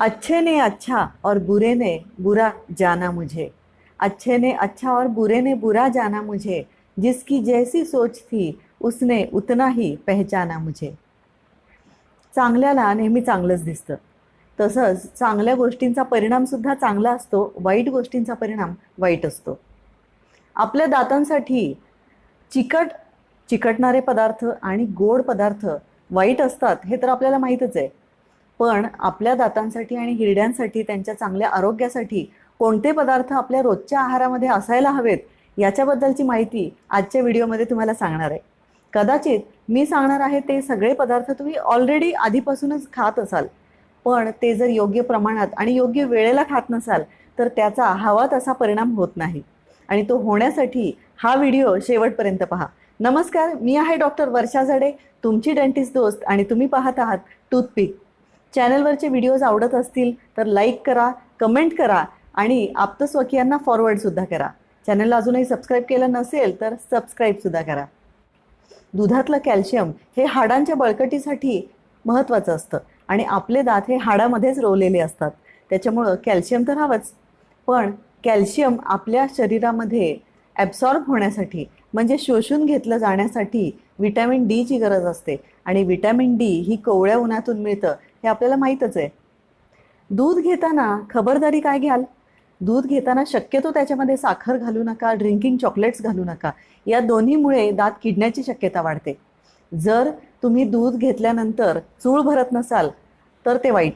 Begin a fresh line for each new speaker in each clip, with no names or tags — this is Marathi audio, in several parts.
अच्छे ने अच्छा और बुरे ने बुरा जाना मुझे। अच्छे ने अच्छा और बुरे ने बुरा जाना मुझे। जिसकी जैसी सोच थी उसने उतना ही पहचाना मुझे। चांगल्याला नेहमी चांगलंच दिसतं. तसंच चांगल्या गोष्टींचा परिणामसुद्धा चांगला असतो वाईट गोष्टींचा परिणाम वाईट असतो. आपल्या दातांसाठी चिकट चिकटणारे पदार्थ आणि गोड पदार्थ वाईट असतात हे तर आपल्याला माहीतच आहे. पण आपल्या दातांसाठी आणि हिरड्यांसाठी त्यांच्या चांगल्या आरोग्यासाठी कोणते पदार्थ आपल्या रोजच्या आहारामध्ये असायला हवेत याच्याबद्दलची माहिती आजच्या व्हिडिओमध्ये तुम्हाला सांगणार आहे. कदाचित मी सांगणार आहे ते सगळे पदार्थ तुम्ही ऑलरेडी आधीपासूनच खात असाल. पण ते जर योग्य प्रमाणात आणि योग्य वेळेला खात नसाल तर त्याचा हवा तसा परिणाम होत नाही. आणि तो होण्यासाठी हा व्हिडिओ शेवटपर्यंत पहा. नमस्कार मी आहे डॉक्टर वर्षा झाडे तुमची डेंटिस्ट दोस्त आणि तुम्ही पाहत आहात टूथपिक. चॅनलवरचे व्हिडिओज आवडत असतील तर लाईक करा कमेंट करा आणि आप्तस्वकीयांना फॉरवर्डसुद्धा करा. चॅनलला अजूनही सबस्क्राईब केलं नसेल तर सबस्क्राईबसुद्धा करा. दुधातलं कॅल्शियम हे हाडांच्या बळकटीसाठी महत्त्वाचं असतं आणि आपले दात हे हाडामध्येच रोवलेले असतात. त्याच्यामुळं कॅल्शियम तर हवंच. पण कॅल्शियम आपल्या शरीरामध्ये ॲब्सॉर्ब होण्यासाठी म्हणजे शोषून घेतलं जाण्यासाठी विटॅमिन डीची गरज असते. आणि विटॅमिन डी ही कोवळ्या उन्हातून मिळतं हे आपल्याला माहीतच आहे. दूध घेताना खबरदारी काय घ्याल? दूध घेताना शक्यतो त्याच्यामध्ये साखर घालू नका ड्रिंकिंग चॉकलेट्स घालू नका. या दोन्हीमुळे दात किडण्याची शक्यता वाढते. जर तुम्ही दूध घेतल्यानंतर चूळ भरत नसाल तर ते वाईट.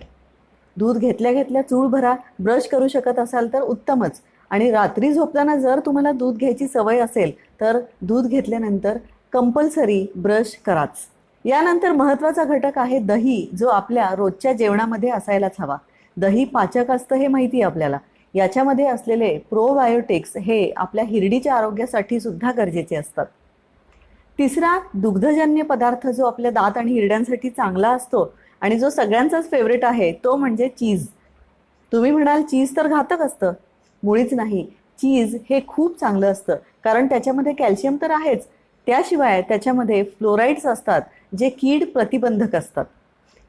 दूध घेतल्या घेतल्या चूळ भरा ब्रश करू शकत असाल तर उत्तमच. आणि रात्री झोपताना जर तुम्हाला दूध घ्यायची सवय असेल तर दूध घेतल्यानंतर कंपल्सरी ब्रश कराच. यानंतर महत्त्वाचा घटक आहे दही जो आपल्या रोजच्या जेवणामध्ये असायलाच हवा. दही पाचक असतं हे माहिती आहे आपल्याला. याच्यामध्ये असलेले प्रोबायोटिक्स हे आपल्या हिरडीच्या आरोग्यासाठी सुद्धा गरजेचे असतात. तिसरा दुग्धजन्य पदार्थ जो आपल्या दात आणि हिरड्यांसाठी चांगला असतो आणि जो सगळ्यांचाच फेवरेट आहे तो म्हणजे चीज तुम्ही म्हणाल चीज तर घातक असतं. मुळीच नाही. चीज हे खूप चांगलं असतं. कारण त्याच्यामध्ये कॅल्शियम तर आहेच. त्याशिवाय त्याच्यामध्ये फ्लोराईड्स असतात जे कीड प्रतिबंधक असतात.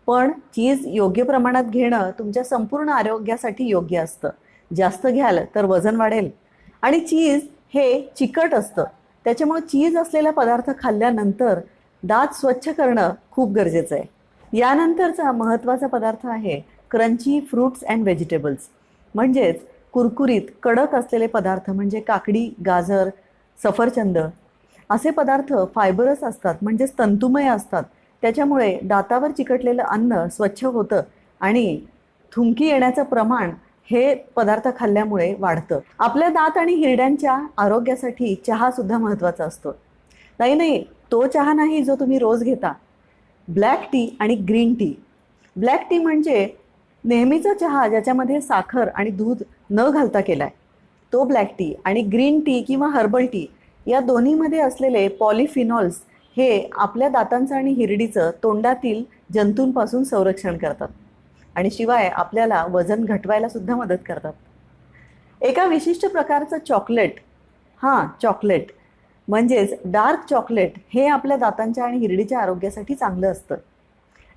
पण चीज योग्य प्रमाणात घेणं तुमच्या संपूर्ण आरोग्यासाठी योग्य असतं. जास्त घ्याल तर वजन वाढेल. आणि चीज हे चिकट असतं. त्याच्यामुळे चीज असलेला पदार्थ खाल्ल्यानंतर दात स्वच्छ करणं खूप गरजेचं आहे. यानंतरचा महत्त्वाचा पदार्थ आहे क्रंची फ्रूट्स अँड व्हेजिटेबल्स. म्हणजेच कुरकुरीत कडक असलेले पदार्थ म्हणजे काकडी गाजर सफरचंद असे पदार्थ फायबरस असतात म्हणजेच तंतुमय असतात. त्याच्यामुळे दातावर चिकटलेलं अन्न स्वच्छ होतं आणि थुंकी येण्याचं प्रमाण हे पदार्थ खाल्ल्यामुळे वाढतं. आपल्या दात आणि हिरड्यांच्या आरोग्यासाठी चहासुद्धा महत्त्वाचा असतो. नाही नाही तो चहा नाही जो तुम्ही रोज घेता. ब्लॅक टी आणि ग्रीन टी. ब्लॅक टी म्हणजे नेहमीचा चहा ज्याच्यामध्ये साखर आणि दूध न घालता केला आहे तो ब्लॅक टी आणि ग्रीन टी किंवा हर्बल टी या दोन्हीमध्ये असलेले पॉलिफिनॉल्स हे आपल्या दातांचं आणि हिरडीचं तोंडातील जंतूंपासून संरक्षण करतात आणि शिवाय आपल्याला वजन घटवायला सुद्धा मदत करतात. एका विशिष्ट प्रकारचं चॉकलेट हां चॉकलेट म्हणजेच डार्क चॉकलेट हे आपल्या दातांच्या आणि हिरडीच्या आरोग्यासाठी चांगलं असतं.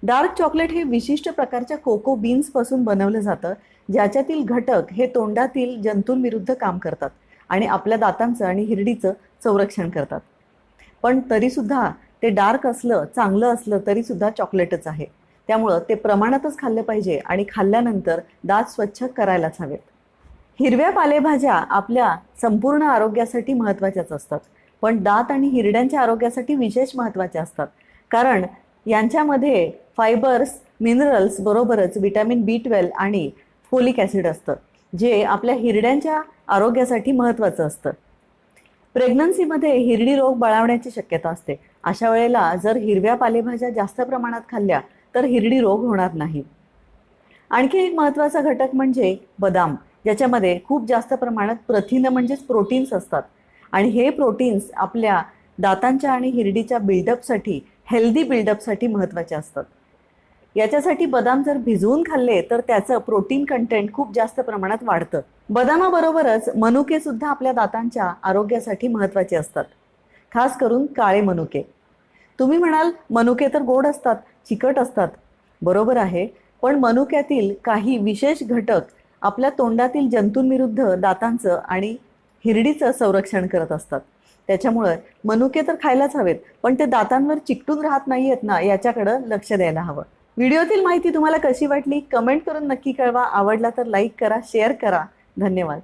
डार्क चॉकलेट हे विशिष्ट प्रकारच्या कोको बीन्सपासून बनवलं जातं ज्याच्यातील घटक हे तोंडातील जंतूंविरुद्ध काम करतात आणि आपल्या दातांचं आणि हिरडीचं संरक्षण करतात. पण तरीसुद्धा ते डार्क असलं चांगलं असलं तरीसुद्धा चॉकलेटच आहे. त्यामुळं ते प्रमाणातच खाल्लं पाहिजे आणि खाल्ल्यानंतर दात स्वच्छ करायलाच हवेत. हिरव्या पालेभाज्या आपल्या संपूर्ण आरोग्यासाठी महत्त्वाच्याच असतात. पण दात आणि हिरड्यांच्या आरोग्यासाठी विशेष महत्त्वाच्या असतात. कारण यांच्यामध्ये फायबर्स मिनरल्स बरोबरच विटॅमिन बी ट्वेल्व आणि फोलिक ॲसिड असतं जे आपल्या हिरड्यांच्या आरोग्यासाठी महत्त्वाचं असतं. प्रेग्नन्सीमध्ये हिरडी रोग बळावण्याची शक्यता असते. अशा वेळेला जर हिरव्या पालेभाज्या जास्त प्रमाणात खाल्ल्या तर हिरडी रोग होणार नाही. आणखी एक महत्त्वाचा घटक म्हणजे बदाम ज्याच्यामध्ये खूप जास्त प्रमाणात प्रथिनं म्हणजेच प्रोटीन्स असतात. आणि हे प्रोटीन्स आपल्या दातांच्या आणि हिरडीच्या बिल्डअपसाठी हेल्दी बिल्डअपसाठी महत्त्वाचे असतात. याच्यासाठी बदाम जर भिजवून खाल्ले तर त्याचं प्रोटीन कंटेंट खूप जास्त प्रमाणात वाढतं. बदामाबरोबरच मनुके सुद्धा आपल्या दातांच्या आरोग्यासाठी महत्त्वाचे असतात. खास करून काळे मनुके. तुम्ही म्हणाल मनुके तर गोड असतात चिकट असतात. बरोबर आहे पण मनुक्यातील काही विशेष घटक आपल्या तोंडातील जंतूंविरुद्ध दातांचं आणि हिरडीचं संरक्षण करत असतात. त्याच्यामुळं मनुके तर खायलाच हवेत पण ते दातांवर चिकटून राहत नाहीयेत ना याच्याकडं लक्ष द्यायला हवं. व्हिडिओतील माहिती तुम्हाला कशी वाटली कमेंट करून नक्की कळवा. आवडला तर लाईक करा शेअर करा. धन्यवाद.